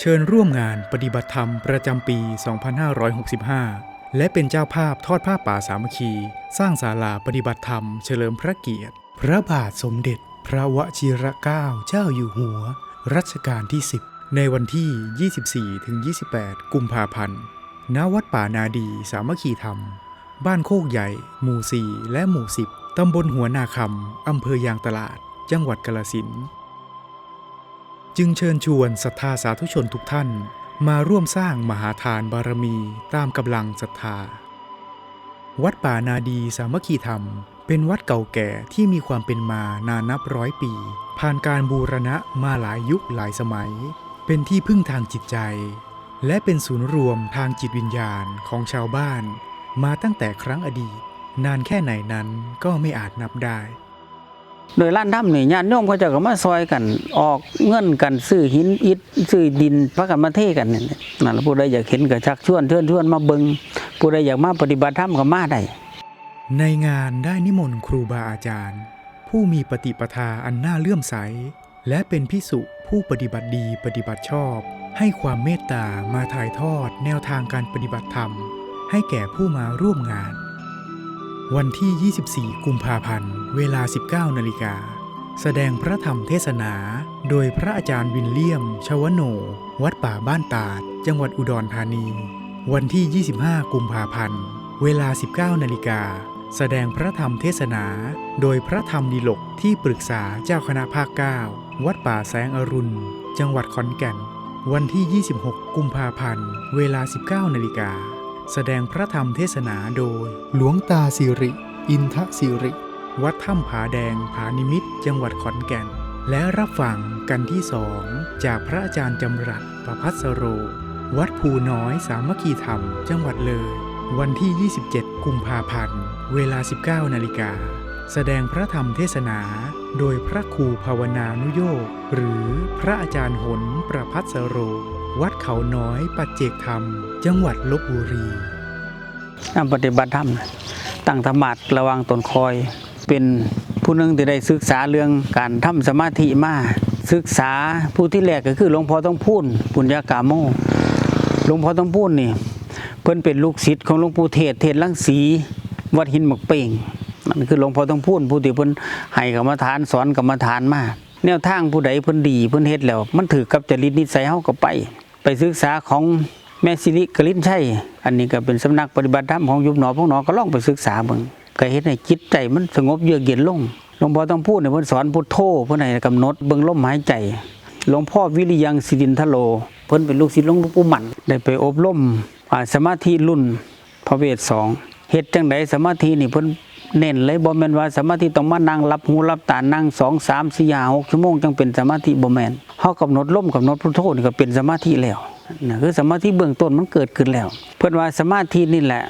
เชิญร่วมงานปฏิบัติธรรมประจำปี 2565 และเป็นเจ้าภาพทอดผ้าป่าสามัคคี สร้างศาลาปฏิบัติธรรมเฉลิมพระเกียรติ พระบาทสมเด็จ พระวชิรเกล้าเจ้าอยู่หัว รัชกาลที่ 10 ในวันที่ 24-28 กุมภาพันธ์ ณ วัดป่านาดีสามัคคีธรรม บ้านโคกใหญ่ หมู่ 4 และหมู่ 10 ตำบลหัวนาคำอำเภอยางตลาด จังหวัดกาลสินธุ์ จึงเชิญชวนศรัทธาสาธุชนทุกท่าน มาร่วมสร้างมหาทานบารมีตามกำลังศรัทธา วัดป่านาดีสามัคคีธรรม เป็นวัดเก่าแก่ที่มีความเป็นมานานนับร้อยปี ผ่านการบูรณะมาหลายยุคหลายสมัย เป็นที่พึ่งทางจิตใจ และเป็นศูนย์รวมทางจิตวิญญาณของชาวบ้าน มาตั้งแต่ครั้งอดีต นานแค่ไหนนั้นก็ไม่อาจนับได้ โดยร้านถ้ำนี่ญาติโยมเขาจะก็มาซอยกันออกเงินกันซื้อหินอิฐซื้อดินพระกันมาเทกันนี่นั่นล่ะผู้ใดอยากเห็นก็ชักชวนเชิญชวนมาเบิงผู้ใดอยากมาปฏิบัติธรรมก็มาได้ในงานได้นิมนต์ครูบาอาจารย์ ผู้มีปฏิปทาอันน่าเลื่อมใส และเป็นพิสุผู้ปฏิบัติดีปฏิบัติชอบ ให้ความเมตตามาถ่ายทอดแนวทางการปฏิบัติธรรม ให้แก่ผู้มาร่วมงาน วันที่ 24 กุมภาพันธ์ เวลา 19 นาฬิกา แสดงพระธรรมเทศนา โดยพระอาจารย์วินเลียม ชวโน วัดป่าบ้านตาด จังหวัดอุดรธานี วันที่ 25 กุมภาพันธ์ เวลา 19 นาฬิกา แสดงพระธรรมเทศนา โดยพระธรรมดิลกที่ปรึกษาเจ้าคณะภาค 9 วัดป่าแสงอรุณ จังหวัดขอนแก่น วันที่ 26 กุมภาพันธ์ เวลา 19 นาฬิกา แสดงพระธรรมเทศนาโดย หลวงตาสิริ อินทสิริ วัดถ้ำผาแดงผานิมิตรจังหวัดขอนแก่น และรับฟังกันที่สองจากพระอาจารย์จำรัดประพัสโร วัดภูน้อยสามัคคีธรรม จังหวัดเลย วันที่ 27 กุมภาพันธ์ เวลา 19 นาฬิกา แสดงพระธรรมเทศนา โดยพระครูภาวนานุโยกหรือพระอาจารย์หนประพัสโร วัดเขาน้อยปัจเจกธรรม จังหวัดลบบุรีการปฏิบัติธรรมตั้งธรรมาดระวังตนคอย เป็นผู้หนึงที่ได้ศึกษาเรื่องการทำสมาธิมาศึกษาผู้ที่แรกก็คือหลวงพ่อต้องพูนปุญญากาโมหลวงพ่อต้องพูนนี่เพิ่นเป็นลูกศิษย์ของหลวงปู่เทศเทศลังสีวัดหินหมกเป่งนั่นคือหลวงพ่อต้องพูนผู้ที่เพิ่นให้กรรมฐานสอนกรรมฐานมา แนวทางผู้ใดเพิ่นดีเพิ่นเฮ็ดแล้ว มันถือกับจริตนิสัยเฮาก็ไป ไปศึกษาของแม่สิริกลินชัยอันนี้ก็เป็นสำนักปฏิบัติธรรมของยุบหนอพวกหนอก็ลองไปศึกษาเบิ่งก็เฮ็ดให้จิตใจมันสงบเยือกเย็นลงหลวงพ่อต้องพูดเนี่ยเพิ่นสอนพุทโธเพิ่นให้กำหนดเบิ่งลมหายใจหลวงพ่อวิริยังสิรินทโล เพิ่นเป็นลูกศิษย์หลวงปู่หมันได้ไปอบรมอ่าสมาธิรุ่นพระเวทสองเฮ็ดจังไดสมาธินี่เพิ่น เน้นเลยบ่แม่นว่าสมาธิต้องมานั่งรับหูรับตานั่ง2 3 4 5 6ชั่วโมงจังเป็นสมาธิบ่แม่นเฮากำหนดลมกำหนดพุทโธนี่ก็เป็นสมาธิแล้วนะคือสมาธิเบื้องต้นมันเกิดขึ้นแล้ว เพิ่นว่าสมาธินี่แหละ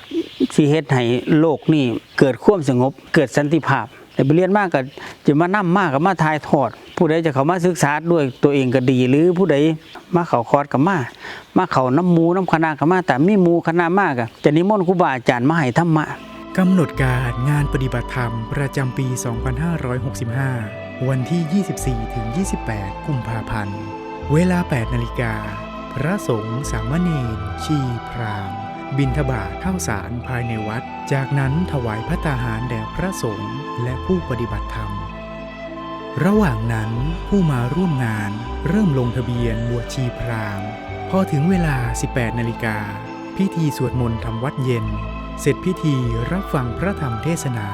สิเฮ็ดให้โลกนี่เกิดความสงบ เกิดสันติภาพ แต่ไปเรียนมากก็จะมานํมากกับมาทายทอด ผู้ใดจะเข้ามาศึกษาด้วยตัวเองก็ดี หรือผู้ใดมาเข้าคอร์สก็มา มาเข้าน้ำหมูน้ำคณะก็มาแต่มีหมูคณะมากอะจะนิมนต์ครูบาอาจารย์มาให้ธรรมะ กำหนดการงานปฏิบัติธรรมประจำปี 2565 วันที่ 24-28 กุมภาพันธ์ เวลา 8 นาฬิกา พระสงฆ์สามเณร ชีพราม บินทบาทข้าวสารภายในวัด จากนั้นถวายพระตาหารแด่พระสงฆ์และผู้ปฏิบัติธรรม ระหว่างนั้นผู้มาร่วมงานเริ่มลงทะเบียนบวชชีพราม พอถึงเวลา 18 นาฬิกา พิธีสวดมนต์ทำวัดเย็น เสร็จพิธีรับฟังพระธรรมเทศนา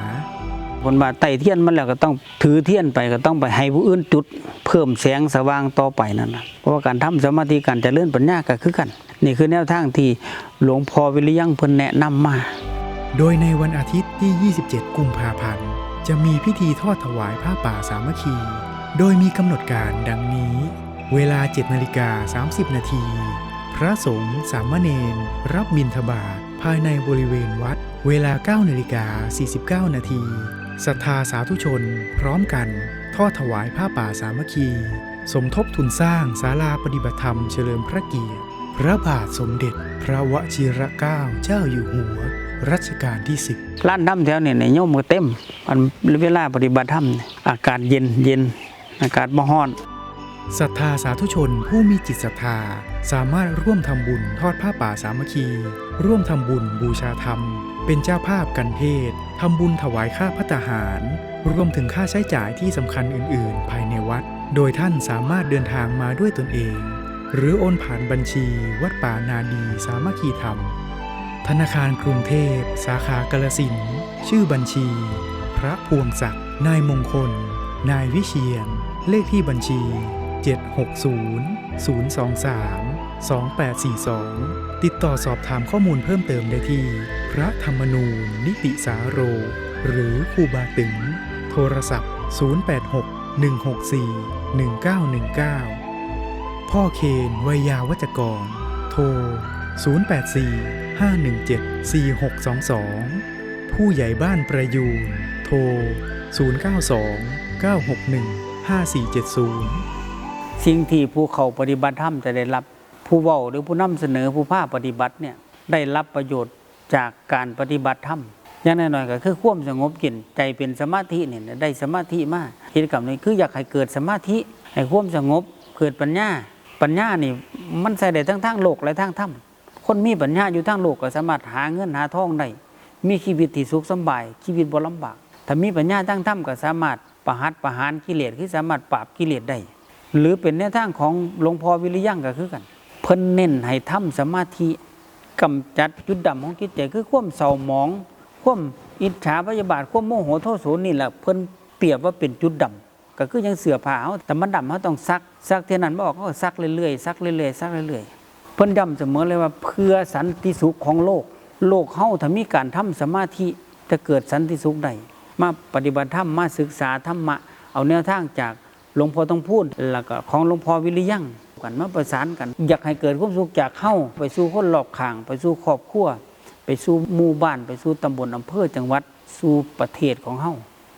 คนบาไต่เทียนมันแล้วก็ต้องถือเทียนไปก็ต้องไปให้ผู้อื่นจุด เพิ่มแสงสว่างต่อไปนั่นนะเพราะว่าการทำสมาธิการเจริญปัญญาก็คือกัน นี่คือแนวทางที่หลวงพ่อวิริยังเพิ่นแนะนำมา โดยในวันอาทิตย์ที่ 27 กุมภาพันธ์จะมีพิธีทอดถวายผ้าป่าสามัคคี โดยมีกำหนดการดังนี้ เวลา7นาฬิกา30 นาที พระสงฆ์สามเณรรับบิณฑบาต ภายในบริเวณวัด เวลา 9นาฬิกา49 นาทีศรัทธาสาธุชน พร้อมกันทอดถวายผ้าป่าสามัคคี สมทบทุนสร้างศาลาปฏิบัติธรรมเฉลิมพระเกียรติ พระบาทสมเด็จ พระวชิรเกล้าเจ้าอยู่หัว รัชกาลที่10ร้านทำแถวเนี่ยในโยมก็เต็มอันเวลาปฏิบัติธรรมเนี่ยอากาศเย็นเย็นอากาศบ่ร้อน ศรัทธาสาธุชนผู้มีจิตศรัทธา สามารถร่วมทำบุญทอดผ้าป่าสามัคคี ร่วมทำบุญบูชาธรรม เป็นเจ้าภาพกันเทศทำบุญถวายค่าพัตตาหาร รวมถึงค่าใช้จ่ายที่สำคัญอื่น ๆ ภายในวัด โดยท่านสามารถเดินทางมาด้วยตนเอง หรือโอนผ่านบัญชีวัดป่านาดีสามัคคีธรรม ธนาคารกรุงเทพ สาขากาลสินชื่อบัญชี พระพวงศักดิ์นายมงคล นายวิเชียนเลขที่บัญชี 760 023 2842 ติดต่อสอบถามข้อมูลเพิ่มเติมได้ที่ พระธรรมนูญนิติสาโร หรือครูบาตึง โทรศัพท์ 086 164 1919 พ่อเคนวัยยาวัจกร โทร 084 517 4622 ผู้ใหญ่บ้านประยูน โทร 092 961 5470 สิ่งที่ผู้เขาปฏิบัติธรรมจะได้รับผู้เว้าหรือผู้นำเสนอผู้ภาคปฏิบัติเนี่ยได้รับประโยชน์จากการปฏิบัติธรรมอย่างน้อยๆก็คือควมสงบกินใจเป็นสมาธิเนี่ยได้สมาธิมากกิจกรรมนี้คืออยากให้เกิดสมาธิให้ควมสงบเกิดปัญญา ปัญญานี่มันใส่ได้ทั้งทางโลกและทางธรรมคนมีปัญญาอยู่ทางโลกก็สามารถหาเงินหาทองได้มีชีวิตที่สุขสบาย ชีวิตบ่ลำบากถ้ามีปัญญาทางธรรมก็สามารถประหัตประหารกิเลสคือสามารถปราบกิเลสได้ หรือเป็นแนวทางของหลวงพ่อวิริยังก็คือกัน เพิ่นเน้นให้ทำสมาธิกำจัดจุดดำของจิตใจคือความเศร้าหมอง ความอิจฉาพยาบาทความโมโหโทษโสนี่แหละเพิ่นเปรียบว่าเป็นจุดดำก็คือยังเสือผ้าเอาแต่มันดำเขาต้องซักซักเท่านั้นบ่ออกก็ซักเรื่อยๆซักเรื่อยๆซักเรื่อยๆเพิ่นย้ำเสมอเลยว่าเพื่อสันติสุขของโลก โลกเฮาถ้ามีการทำสมาธิจะเกิดสันติสุขได้มาปฏิบัติธรรมมาศึกษาธรรมะเอาแนวทางจาก หลวงพ่อต้องพูดแล้วก็ของหลวงพ่อวิริยังกันมาประสานกัน อยากให้เกิดความสุขจากเข้าไปสู่คนรอบข้าง ไปสู่ครอบครัวไปสู่หมู่บ้าน ไปสู่ตำบลอำเภอจังหวัดสู่ประเทศของเฮา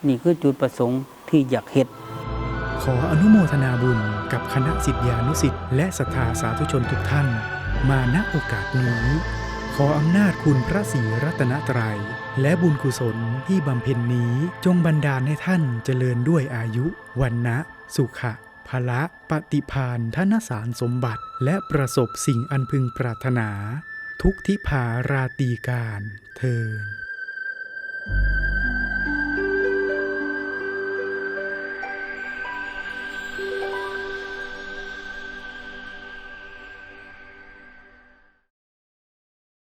นี่คือจุดประสงค์ที่อยากเฮ็ดขออนุโมทนาบุญกับคณะสิทธิานุสิทธิ์และศรัทธาสาธุชนทุกท่าน มาณโอกาสนี้ ขออำนาจคุณพระศรีรัตนตรัย และบุญกุศลที่บำเพ็ญนี้จงบันดาลให้ท่านเจริญด้วยอายุ วันนะสุขะพละปฏิพานธนสารสมบัติ และประสบสิ่งอันพึงปรารถนา ทุกทิพาราตีการเทิน